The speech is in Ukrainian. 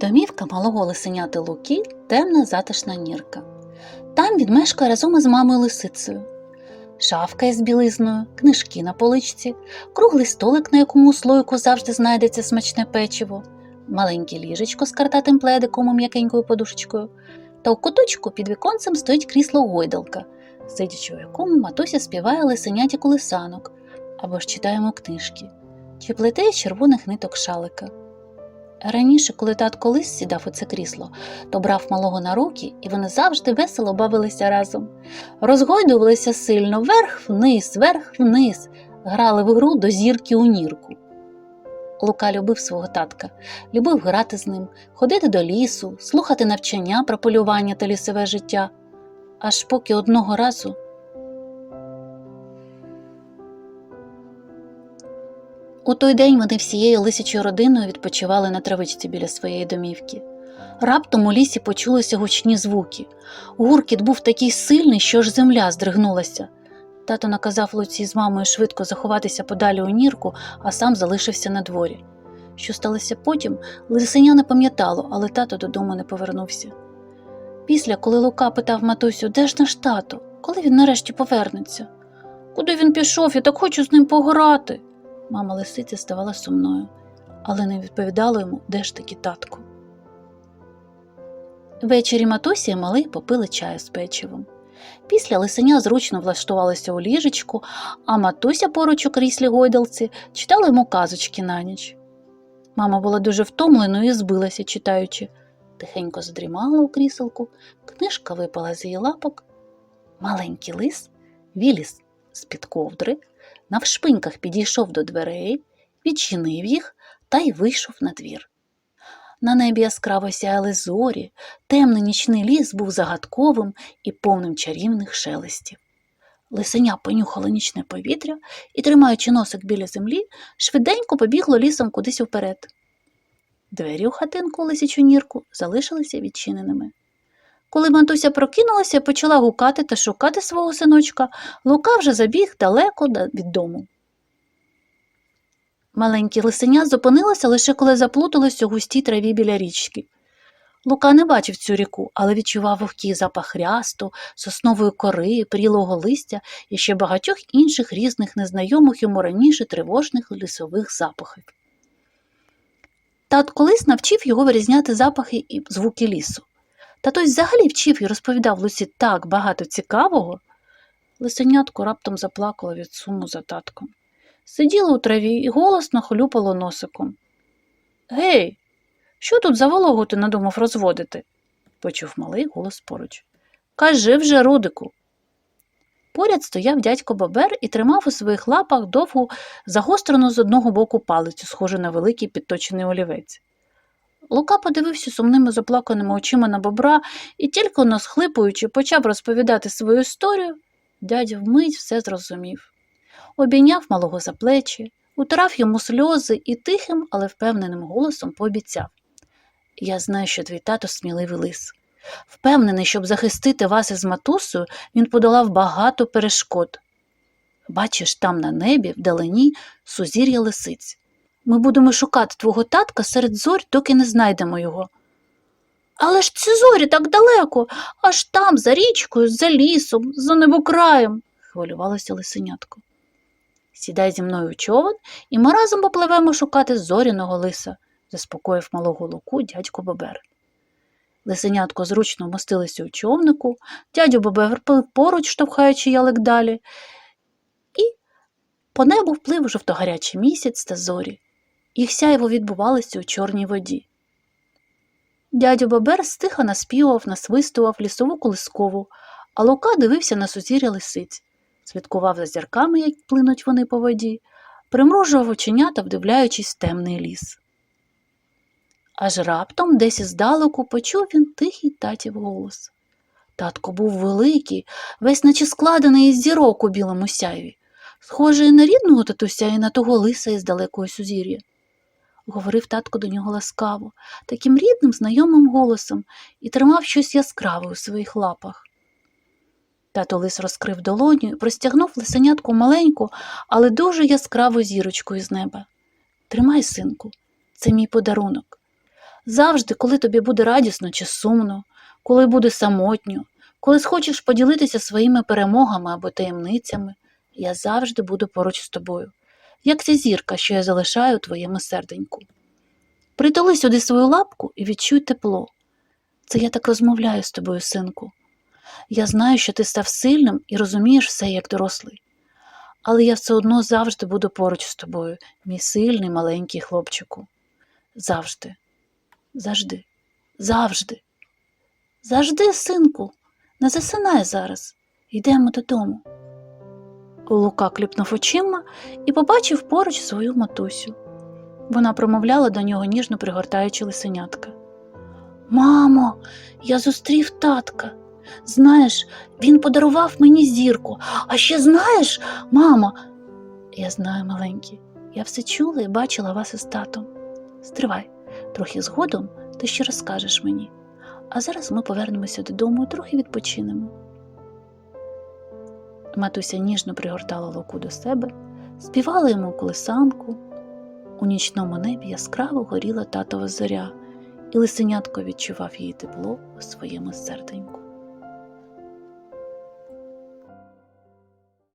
Домівка малого лисеняти Луки темна затишна нірка. Там він мешкає разом із мамою лисицею. Шафка із білизною, книжки на поличці, круглий столик, на якому у слойку завжди знайдеться смачне печиво, маленьке ліжечко з картатим пледиком і м'якенькою подушечкою, та у куточку під віконцем стоїть крісло гойдалка, сидячи у якому матуся співає лисеняті колисанок або ж читаємо книжки, чи плете червоних ниток шалика. Раніше, коли татко лис сідав у це крісло, то брав малого на руки, і вони завжди весело бавилися разом. Розгойдувалися сильно вверх-вниз, вверх-вниз, грали в гру до зірки у нірку. Лука любив свого татка, любив грати з ним, ходити до лісу, слухати навчання про полювання та лісове життя. Аж поки одного разу У той день вони всією лисячою родиною відпочивали на травичці біля своєї домівки. Раптом у лісі почулися гучні звуки. Гуркіт був такий сильний, що аж земля здригнулася. Тато наказав Луці з мамою швидко заховатися подалі у нірку, а сам залишився на дворі. Що сталося потім, лисеня не пам'ятало, але тато додому не повернувся. Після, коли Лука питав матусю, де ж наш тато, коли він нарешті повернеться? Куди він пішов? Я так хочу з ним пограти. Мама лисиці ставала сумною, але не відповідала йому, де ж таки татко. Ввечері матусі і малий попили чаю з печивом. Після лисеня зручно влаштувалася у ліжечку, а матуся поруч у кріслі гойдалці читала йому казочки на ніч. Мама була дуже втомленою і збилася, читаючи. Тихенько задрімала у кріселку, книжка випала з її лапок. Маленький лис віліз з-під ковдри, навшпиньках підійшов до дверей, відчинив їх та й вийшов на двір. На небі яскраво сяяли зорі, темний нічний ліс був загадковим і повним чарівних шелестів. Лисеня понюхало нічне повітря і, тримаючи носик біля землі, швиденько побігло лісом кудись вперед. Двері у хатинку лисячу нірку залишилися відчиненими. Коли матуся прокинулася почала гукати та шукати свого синочка, Лука вже забіг далеко від дому. Маленьке лисеня зупинилося лише коли заплуталось у густій траві біля річки. Лука не бачив цю ріку, але відчував вогкий запах рясту, соснової кори, прілого листя і ще багатьох інших різних незнайомих йому раніше тривожних лісових запахів. Тат колись навчив його вирізняти запахи і звуки лісу. Та той взагалі вчив і розповідав Лусі так багато цікавого. Лисенятко раптом заплакало від суму за татком. Сиділо у траві і голосно хлюпало носиком. Гей, що тут за вологу ти надумав розводити? почув малий голос поруч. Кажи вже, Рудику. Поряд стояв дядько Бобер і тримав у своїх лапах довгу, загострену з одного боку палицю, схожу на великий підточений олівець. Лука подивився сумними заплаканими очима на бобра і тільки но схлипуючи, почав розповідати свою історію, дядя вмить все зрозумів. Обійняв малого за плечі, утирав йому сльози і тихим, але впевненим голосом пообіцяв. Я знаю, що твій тато сміливий лис. Впевнений, щоб захистити вас із матусею, він подолав багато перешкод. Бачиш, там на небі, вдалині, сузір'я лисиць. Ми будемо шукати твого татка серед зорь, доки не знайдемо його. Але ж ці зорі так далеко, аж там, за річкою, за лісом, за небокраєм, хвилювалося лисенятко. Сідай зі мною в човен, і ми разом попливемо шукати зоряного лиса, заспокоїв малого луку дядько Бобер. Лисенятко зручно вмостилися у човнику, дядю Бобер плив поруч, штовхаючи ялик далі, і по небу вплив жовтогарячий місяць та зорі. Їх сяйво відбувалося у чорній воді. Дядю Бобер стиха наспівав, насвистував лісову колискову, а Лука дивився на сузір'я лисиць, слідкував за зірками, як плинуть вони по воді, примружував оченята, вдивляючись в темний ліс. Аж раптом десь іздалеку почув він тихий татів голос. Татко був великий, весь наче складений із зірок у білому сяйві, схожий на рідного татуся і на того лиса із далекої сузір'я. Говорив татко до нього ласкаво, таким рідним, знайомим голосом і тримав щось яскраве у своїх лапах. Тато лис розкрив долоню і простягнув лисенятку маленьку, але дуже яскраву зірочку із неба. Тримай, синку, це мій подарунок. Завжди, коли тобі буде радісно чи сумно, коли буде самотньо, коли схочеш поділитися своїми перемогами або таємницями, я завжди буду поруч з тобою, як ця зірка, що я залишаю твоєму серденьку. Притули сюди свою лапку і відчуй тепло. Це я так розмовляю з тобою, синку. Я знаю, що ти став сильним і розумієш все як дорослий. Але я все одно завжди буду поруч з тобою, мій сильний маленький хлопчику. Завжди, завжди, завжди. Завжди, синку, не засинай зараз. Йдемо додому. Лука кліпнув очима і побачив поруч свою матусю. Вона промовляла до нього, ніжно пригортаючи лисенятка. Мамо, я зустрів татка. Знаєш, він подарував мені зірку. А ще знаєш, мамо, я знаю, маленький, я все чула і бачила вас із татом. Стривай, трохи згодом ти ще розкажеш мені. А зараз ми повернемося додому і трохи відпочинемо. Матуся ніжно пригортала Луку до себе, співала йому колесанку. У нічному небі яскраво горіла татова зоря, і лисенятко відчував її тепло у своєму серденьку.